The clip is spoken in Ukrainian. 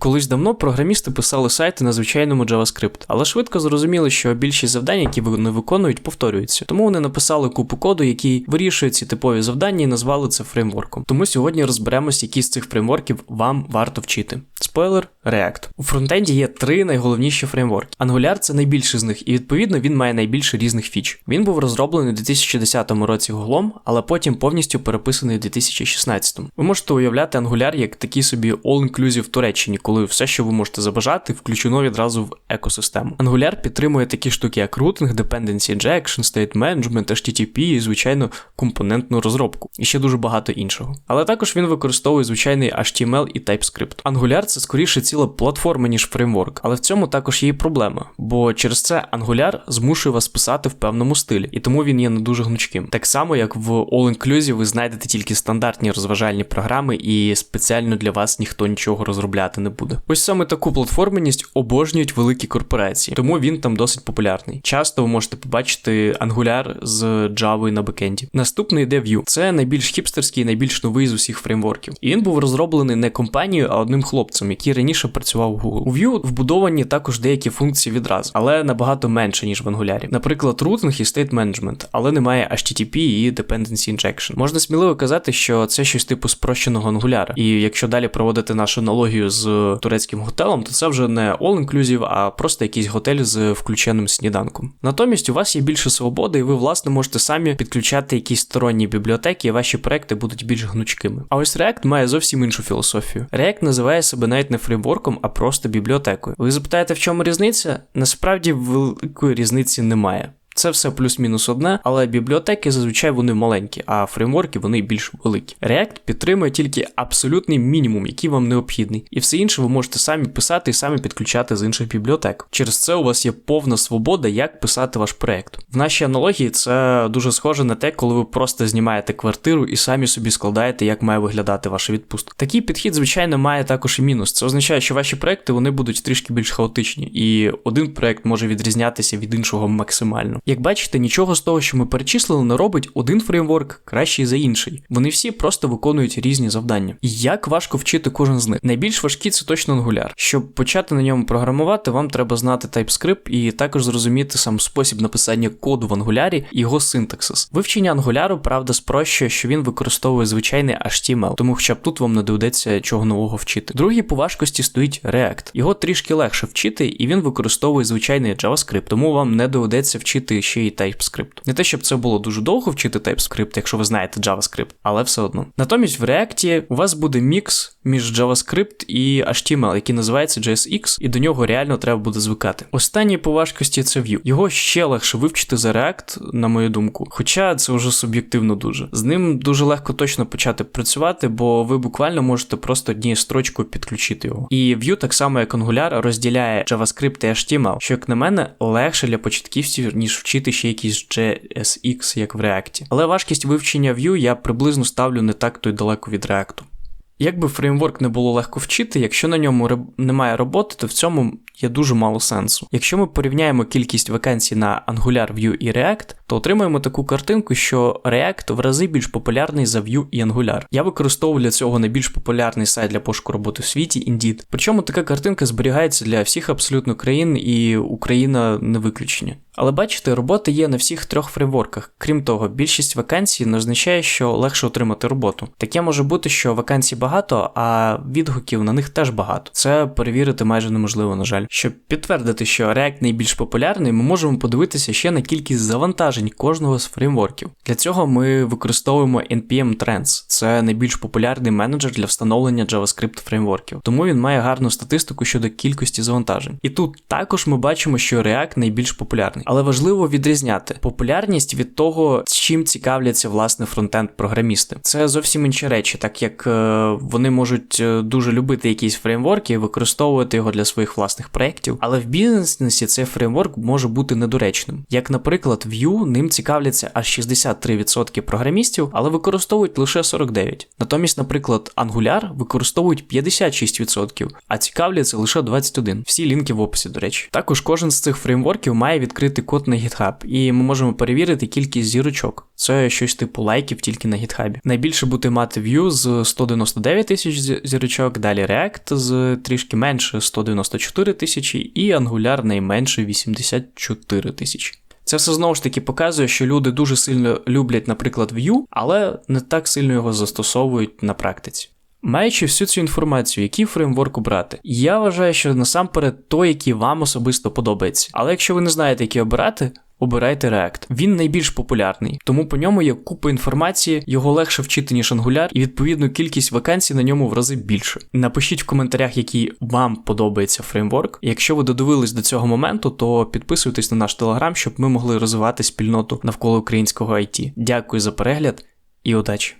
Колись давно програмісти писали сайти на звичайному JavaScript, але швидко зрозуміли, що більшість завдань, які вони виконують, повторюються. Тому вони написали купу коду, який вирішує ці типові завдання і назвали це фреймворком. Тому сьогодні розберемось, які з цих фреймворків вам варто вчити. Спойлер React. У фронтенді є три найголовніші фреймворки. Angular це найбільший з них, і відповідно він має найбільше різних фіч. Він був розроблений у 2010 році Гуглом, але потім повністю переписаний у 2016. Ви можете уявляти Angular як такий собі all-inclusive Туреччині, коли все, що ви можете забажати, включено відразу в екосистему. Angular підтримує такі штуки, як routing, dependency injection, state management, HTTP і, звичайно, компонентну розробку, і ще дуже багато іншого. Але також він використовує звичайний HTML і TypeScript. Angular це скоріше ціла платформа, ніж фреймворк, але в цьому також є і проблема, бо через це Angular змушує вас писати в певному стилі, і тому він є не дуже гнучким. Так само, як в All Inclusive ви знайдете тільки стандартні розважальні програми, і спеціально для вас ніхто нічого розробляти не буде. Ось саме таку платформеність обожнюють великі корпорації, тому він там досить популярний. Часто ви можете побачити Angular з Java на бекенді. Наступний йде Vue. Це найбільш хіпстерський, найбільш новий з усіх фреймворків. І він був розроблений не компанією, а одним хлопцем, який раніше працював у Google. У Vue вбудовані також деякі функції відразу, але набагато менше, ніж в Angular. Наприклад, routing і state management, але немає HTTP і dependency injection. Можна сміливо казати, що це щось типу спрощеного Angular. І якщо далі проводити нашу аналогію з турецьким готелем, то це вже не all-inclusive, а просто якийсь готель з включеним сніданком. Натомість у вас є більше свободи, і ви, власне, можете самі підключати якісь сторонні бібліотеки, і ваші проекти будуть більш гнучкими. А ось React має зовсім іншу філософію. React називає себе навіть не фреймворком, а просто бібліотекою. Ви запитаєте, в чому різниця? Насправді великої різниці немає. Це все плюс-мінус одне, але бібліотеки зазвичай вони маленькі, а фреймворки вони більш великі. React підтримує тільки абсолютний мінімум, який вам необхідний, і все інше ви можете самі писати і самі підключати з інших бібліотек. Через це у вас є повна свобода, як писати ваш проект. В нашій аналогії це дуже схоже на те, коли ви просто знімаєте квартиру і самі собі складаєте, як має виглядати ваша відпустка. Такий підхід, звичайно, має також і мінус. Це означає, що ваші проекти вони будуть трішки більш хаотичні, і один проект може відрізнятися від іншого максимально. Як бачите, нічого з того, що ми перечислили, не робить один фреймворк кращий за інший. Вони всі просто виконують різні завдання. Як важко вчити кожен з них. Найбільш важкі це точно Angular. Щоб почати на ньому програмувати, вам треба знати TypeScript і також зрозуміти сам спосіб написання коду в Angular і його синтаксис. Вивчення Angular, правда, спрощує, що він використовує звичайний HTML, тому хоча б тут вам не доведеться чого нового вчити. Другий по важкості стоїть React. Його трішки легше вчити, і він використовує звичайний JavaScript, тому вам не доведеться вчити ще й TypeScript. Не те, щоб це було дуже довго вчити TypeScript, якщо ви знаєте JavaScript, але все одно. Натомість в React у вас буде мікс між JavaScript і HTML, який називається JSX, і до нього реально треба буде звикати. Останній по важкості це Vue. Його ще легше вивчити за React, на мою думку. Хоча це вже суб'єктивно дуже. З ним дуже легко точно почати працювати, бо ви буквально можете просто однією строчкою підключити його. І Vue, так само як Angular, розділяє JavaScript і HTML, що, як на мене, легше для початківців, ніж вчити ще якийсь JSX, як в React. Але важкість вивчення Vue я приблизно ставлю не так то й далеко від React. Якби фреймворк не було легко вчити, якщо на ньому немає роботи, то в цьому є дуже мало сенсу. Якщо ми порівняємо кількість вакансій на Angular, Vue і React, то отримаємо таку картинку, що React в рази більш популярний за Vue і Angular. Я використовую для цього найбільш популярний сайт для пошуку роботи в світі Indeed. Причому така картинка зберігається для всіх абсолютно країн, і Україна не виключення. Але бачите, роботи є на всіх трьох фреймворках. Крім того, більшість вакансій не означає, що легше отримати роботу. Таке може бути, що вакансій багато, а відгуків на них теж багато. Це перевірити майже неможливо, на жаль. Щоб підтвердити, що React найбільш популярний, ми можемо подивитися ще на кількість завантажень кожного з фреймворків. Для цього ми використовуємо NPM Trends. Це найбільш популярний менеджер для встановлення JavaScript фреймворків, тому він має гарну статистику щодо кількості завантажень. І тут також ми бачимо, що React найбільш популярний. Але важливо відрізняти популярність від того, чим цікавляться власне фронтенд-програмісти. Це зовсім інші речі, так як е, вони можуть дуже любити якісь фреймворки і використовувати його для своїх власних проєктів, але в бізнесі цей фреймворк може бути недоречним. Як, наприклад, Vue ним цікавляться аж 63% програмістів, але використовують лише 49%. Натомість, наприклад, Angular використовують 56%, а цікавляться лише 21%. Всі лінки в описі, до речі. Також кожен з цих фреймворків має відкрити код на GitHub, і ми можемо перевірити кількість зірочок. Це щось типу лайків тільки на гітхабі. Найбільше буде мати Vue з 199 тисяч зірочок, далі React з трішки менше 194 тисячі, і Angular найменше 84 тисячі. Це все знову ж таки показує, що люди дуже сильно люблять, наприклад, Vue, але не так сильно його застосовують на практиці. Маючи всю цю інформацію, який фреймворк обрати, я вважаю, що насамперед той, який вам особисто подобається. Але якщо ви не знаєте, який обирати, обирайте React. Він найбільш популярний, тому по ньому є купа інформації, його легше вчити, ніж Angular, і відповідно кількість вакансій на ньому в рази більше. Напишіть в коментарях, який вам подобається фреймворк. Якщо ви додивились до цього моменту, то підписуйтесь на наш телеграм, щоб ми могли розвивати спільноту навколо українського IT. Дякую за перегляд і удачі!